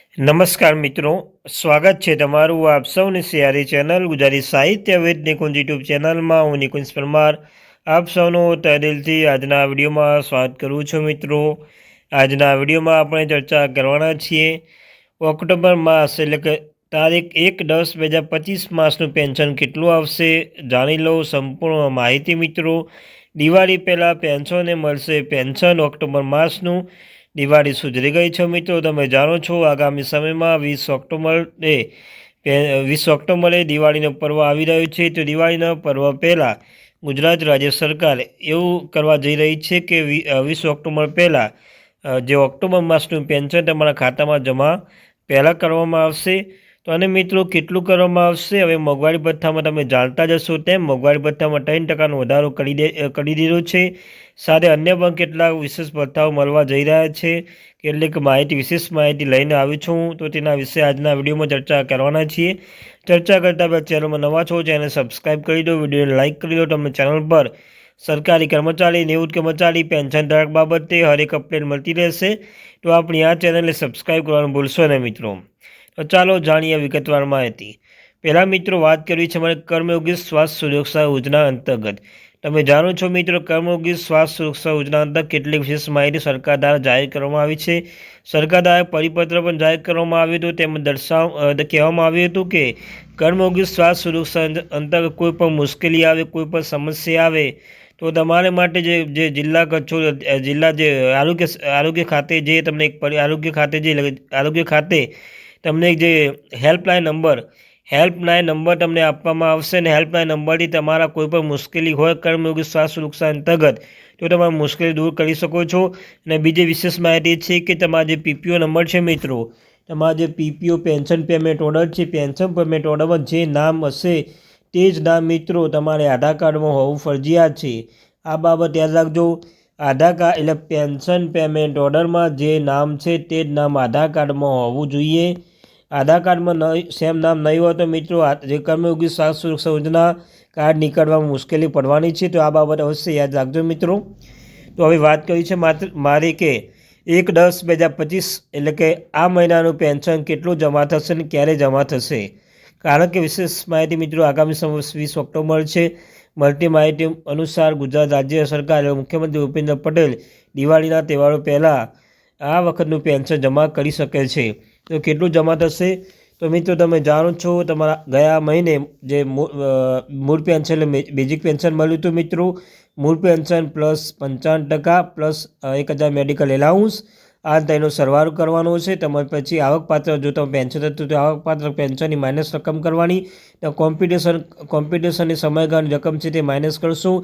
નમસ્કાર મિત્રો, સ્વાગત છે તમારું આપ સૌની સિયારી ચેનલ ગુજરાતી સાહિત્ય વેદ નિકુંજ યુટ્યુબ ચેનલમાં. હું નિકુંજ પરમાર. આપ સૌનું તહેદિલથી આજના વિડીયોમાં સ્વાગત કરું છું મિત્રો. આજના વિડીયોમાં આપણે ચર્ચા કરવાના છીએ. ઓક્ટોબર માસ એટલે કે તારીખ એક દસ બે હજાર પચીસ માસનું પેન્શન કેટલું આવશે જાણી લો સંપૂર્ણ માહિતી મિત્રો. દિવાળી પહેલાં પેન્શનને મળશે પેન્શન ઓક્ટોબર માસનું. દિવાળી સુધરી ગઈ છે મિત્રો. તમે જાણો છો, આગામી સમયમાં વીસ ઓક્ટોબરે વીસ ઓક્ટોબરે દિવાળીનો પર્વ આવી રહ્યો છે. તો દિવાળીના પર્વ પહેલાં ગુજરાત રાજ્ય સરકાર એવું કરવા જઈ રહી છે કે વીસ ઓક્ટોબર પહેલાં જે ઓક્ટોબર માસનું પેન્શન તમારા ખાતામાં જમા પહેલાં કરવામાં આવશે. તો અને મિત્રો, કેટલું કરવામાં આવશે? હવે મોંઘવારી ભથ્થામાં તમે જાણતા જશો તેમ મોંઘવારી ભથ્થામાં ત્રણ ટકાનો વધારો કરી દે કરી દીધો છે. સાથે અન્ય પણ કેટલાક વિશેષ ભથ્થાઓ મળવા જઈ રહ્યા છે. કેટલીક માહિતી, વિશેષ માહિતી લઈને આવી છું. તો તેના વિશે આજના વિડીયોમાં ચર્ચા કરવાના છીએ. ચર્ચા કરતાં પહેલાં ચેનલમાં નવા છો ચેનલ સબસ્ક્રાઈબ કરી દો, વિડીયોને લાઇક કરી દો તમને ચેનલ પર સરકારી કર્મચારી, નિવૃત્ત કર્મચારી, પેન્શન ધારક બાબતે હરેક અપડેટ મળતી રહેશે. તો આપણી આ ચેનલને સબસ્ક્રાઈબ કરવાનું ભૂલશો નહીં મિત્રો. ચાલો જાણીએ વિગતવાર માહિતી. પહેલાં મિત્રો વાત કરવી છે મારે કર્મયોગી સ્વાસ્થ્ય સુરક્ષા યોજના અંતર્ગત. તમે જાણો છો મિત્રો કર્મયોગી સ્વાસ્થ્ય સુરક્ષા યોજના અંતર્ગત કેટલીક વિશેષ માહિતી સરકાર દ્વારા જાહેર કરવામાં આવી છે. સરકાર દ્વારા પરિપત્ર પણ જાહેર કરવામાં આવ્યું હતું. તેમાં દર્શાવ કહેવામાં આવ્યું હતું કે કર્મયોગી સ્વાસ્થ્ય સુરક્ષા અંતર્ગત કોઈ પણ મુશ્કેલી આવે, કોઈ પણ સમસ્યા આવે, તો તમારે માટે જે જે જિલ્લા કચ્છો જિલ્લા જે આરોગ્ય આરોગ્ય ખાતે જે તમને એક આરોગ્ય ખાતે જે આરોગ્ય ખાતે તમને જે હેલ્પલાઇન નંબર હેલ્પલાઇન નંબર તમને આપવામાં આવશે અને હેલ્પલાઇન નંબરથી તમારા કોઈ પણ મુશ્કેલી હોય, કર્મયોગી સ્વાસ્થ્ય સુરક્ષા અંતર્ગત તો તમારી મુશ્કેલી દૂર કરી શકો છો. અને બીજી વિશેષ માહિતી છે કે તમારા જે પીપીઓ નંબર છે મિત્રો, તમારા જે પીપીઓ પેન્શન પેમેન્ટ ઓર્ડર છે પેન્શન પેમેન્ટ ઓર્ડરમાં જે નામ હશે તે જ નામ મિત્રો તમારે આધાર કાર્ડમાં હોવું ફરજિયાત છે. આ બાબત યાદ રાખજો. આધાર કાર્ડ એટલે પેન્શન પેમેન્ટ ઓર્ડરમાં જે નામ છે તે જ નામ આધાર કાર્ડમાં હોવું જોઈએ. આધાર કાર્ડમાં ન સેમ નામ નહીં હોય તો મિત્રો જે ઓગણીસ સ્વાસ્થ્ય સુરક્ષા યોજના કાર્ડ નીકળવામાં મુશ્કેલી પડવાની છે. તો આ બાબત અવશ્ય યાદ રાખજો મિત્રો. તો હવે વાત કરી છે માત્ર, મારી કે એક દસ બે હજાર પચીસ એટલે કે આ મહિનાનું પેન્શન કેટલું જમા થશે અને ક્યારે જમા થશે? કારણ કે વિશેષ માહિતી મિત્રો આગામી સમય વીસ ઓક્ટોબર છે. મળતી માહિતી અનુસાર ગુજરાત રાજ્ય સરકાર મુખ્યમંત્રી ભૂપેન્દ્ર પટેલ દિવાળીના તહેવારો પહેલાં આ વખતનું પેન્શન જમા કરી શકે છે. તો કેટલું જમા થશે? તો મિત્રો, તમે જાણો છો, તમારા ગયા મહિને જે મૂળ પેન્શન એટલે બેઝિક પેન્શન મળ્યું હતું મિત્રો. મૂળ પેન્શન પ્લસ પંચાવન ટકા પ્લસ એક હજાર મેડિકલ એલાઉન્સ. આ તેનો સરવાળો કરવાનો છે. તમારે પછી આવકપાત્ર, જો તમે પેન્શન થતું તો આવકપાત્ર પેન્શનની માઇનસ રકમ કરવાની. તો કોમ્પિટિશન કોમ્પિટિશનની સમયગાળાની રકમ છે તે માઇનસ કરશું.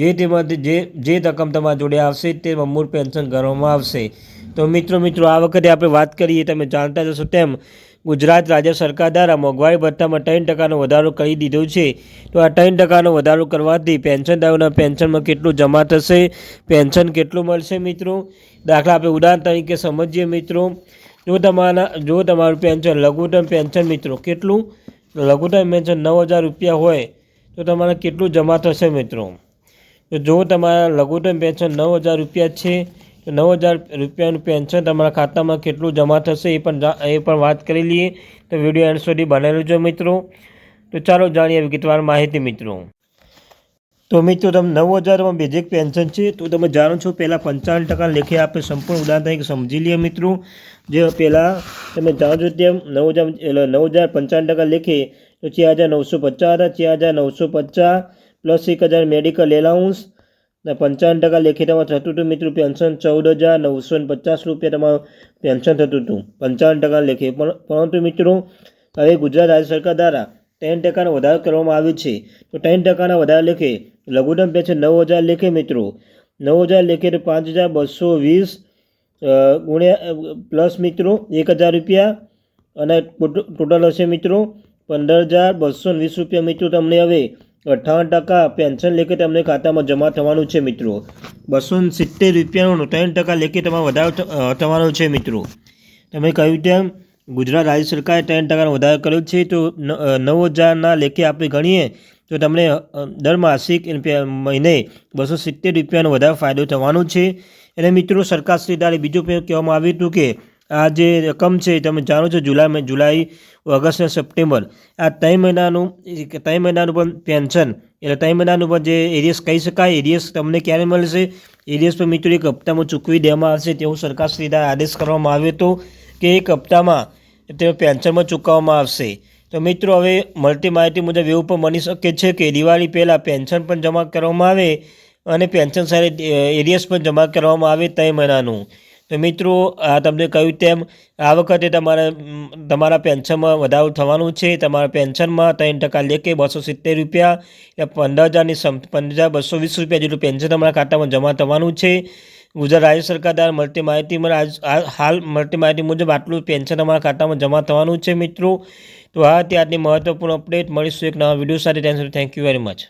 જે તેમાંથી જે જે રકમ તમારા જોડે આવશે તે મૂળ પેન્શન કરવામાં આવશે. તો મિત્રો મિત્રો, આ વખતે આપણે વાત કરીએ, તમે જાણતા જશો તેમ, ગુજરાત રાજ્ય સરકાર દ્વારા મોંઘવારી ભથ્થામાં ત્રણ ટકાનો વધારો કરી દીધો છે. તો આ ત્રણ ટકાનો વધારો કરવાથી પેન્શનદારોના પેન્શનમાં કેટલું જમા થશે, પેન્શન કેટલું મળશે મિત્રો? દાખલા આપણે ઉદાહરણ તરીકે સમજીએ મિત્રો, જો તમારા, જો તમારું પેન્શન, લઘુત્તમ પેન્શન મિત્રો, કેટલું? લઘુત્તમ પેન્શન નવ હજાર રૂપિયા હોય, તો તમારે કેટલું જમા થશે મિત્રો? તો જો તમારા લઘુત્તમ પેન્શન નવ હજાર રૂપિયા છે નવ હજાર રૂપિયાનું પેન્શન તમારા ખાતામાં કેટલું જમા થશે એ પણ એ પણ વાત કરી લઈએ. તો વીડિયો એન્ડ સુધી બનેલું છે મિત્રો. તો ચાલો જાણીએ વિગતવાર માહિતી મિત્રો. તો મિત્રો, તમે નવ હજારમાં બેઝિક પેન્શન છે. તો તમે જાણો છો પહેલાં પંચાવન ટકા લેખે આપણે સંપૂર્ણ ઉદાહરણ તરીકે સમજી લઈએ મિત્રો. જે પહેલાં તમે જાણો છો તેમ નવ હજાર, એટલે નવ હજાર પંચાવન ટકા લેખે તો ચાર હજાર નવસો પચાસ હતા. ચાર હજાર નવસો પચાસ પ્લસ એક હજાર મેડિકલ એલાઉન્સ ને પંચાવન ટકા લેખિતમાં થતું હતું મિત્રો પેન્શન ચૌદ હજાર નવસો ને પચાસ રૂપિયા તમારું પેન્શન થતું હતું. પંચાવન ટકા લેખે પણ, પરંતુ મિત્રો હવે ગુજરાત રાજ્ય સરકાર દ્વારા ત્રણ ટકાનો વધારો કરવામાં આવ્યો છે. તો ત્રણ ટકાના વધારા લેખે લઘુત્તમ પેન્શન નવ હજાર લેખે મિત્રો નવ હજાર લેખે તો પાંચ હજાર બસો વીસ ગુણ્યા પ્લસ મિત્રો એક હજાર રૂપિયા અને ટોટલ હશે મિત્રો પંદર હજાર બસો વીસ રૂપિયા મિત્રો તમને હવે અઠ્ઠાવન ટકા પેન્શન લેખે તમને ખાતામાં જમા થવાનું છે મિત્રો. બસો સિત્તેર રૂપિયાનો ત્રણ ટકા લેખે તમારો વધારો થવાનો છે મિત્રો. તમે કહ્યું તેમ ગુજરાત રાજ્ય સરકારે ત્રણ ટકાનો વધારો કર્યો છે. તો નવ હજારના લેખે આપણે ગણીએ તો તમને દર માસિક મહિને બસો સિત્તેર રૂપિયાનો વધારે ફાયદો થવાનો છે. અને મિત્રો, સરકારશ્રી દ્વારા બીજું કહેવામાં આવ્યું હતું કે આ જે રકમ છે તમે જાણો છો, જુલાઈ જુલાઈ, ઓગસ્ટ અને સપ્ટેમ્બર. આ ત્રણ મહિનાનું ત્રણ મહિનાનું પણ પેન્શન, એટલે ત્રણ મહિનાનું પણ જે એરિયસ કહી શકાય, એરિયસ તમને ક્યારે મળશે? એરિયસ પર મિત્રો એક હપ્તામાં ચૂકવી દેવામાં આવશે, તેવું સરકારશ્રીના આદેશ કરવામાં આવ્યો હતો કે એક હપ્તામાં તે પેન્શનમાં ચૂકવવામાં આવશે. તો મિત્રો, હવે મળતી માહિતી મુજબ એવું પણ બની શકે છે કે દિવાળી પહેલાં પેન્શન પણ જમા કરવામાં આવે અને પેન્શન સાથે એરિયસ પણ જમા કરવામાં આવે ત્રણ મહિનાનું. તો મિત્રો, આ તમને કહ્યું તેમ, આ વખતે તમારા તમારા પેન્શનમાં વધારો થવાનું છે. તમારા પેન્શનમાં ત્રણ ટકા લેખે બસો સિત્તેર રૂપિયા એટલે પંદર હજારની સમ પંદર હજાર બસો વીસ રૂપિયા જેટલું પેન્શન તમારા ખાતામાં જમા થવાનું છે. ગુજરાત રાજ્ય સરકાર દ્વારા મળતી માહિતી આજ હાલ મળતી માહિતી મુજબ આટલું પેન્શન તમારા ખાતામાં જમા થવાનું છે મિત્રો. તો આ ત્યારની મહત્વપૂર્ણ અપડેટ મળીશું એક નવા વીડિયો સાથે. ત્યાં સુધી થેન્ક યુ વેરી મચ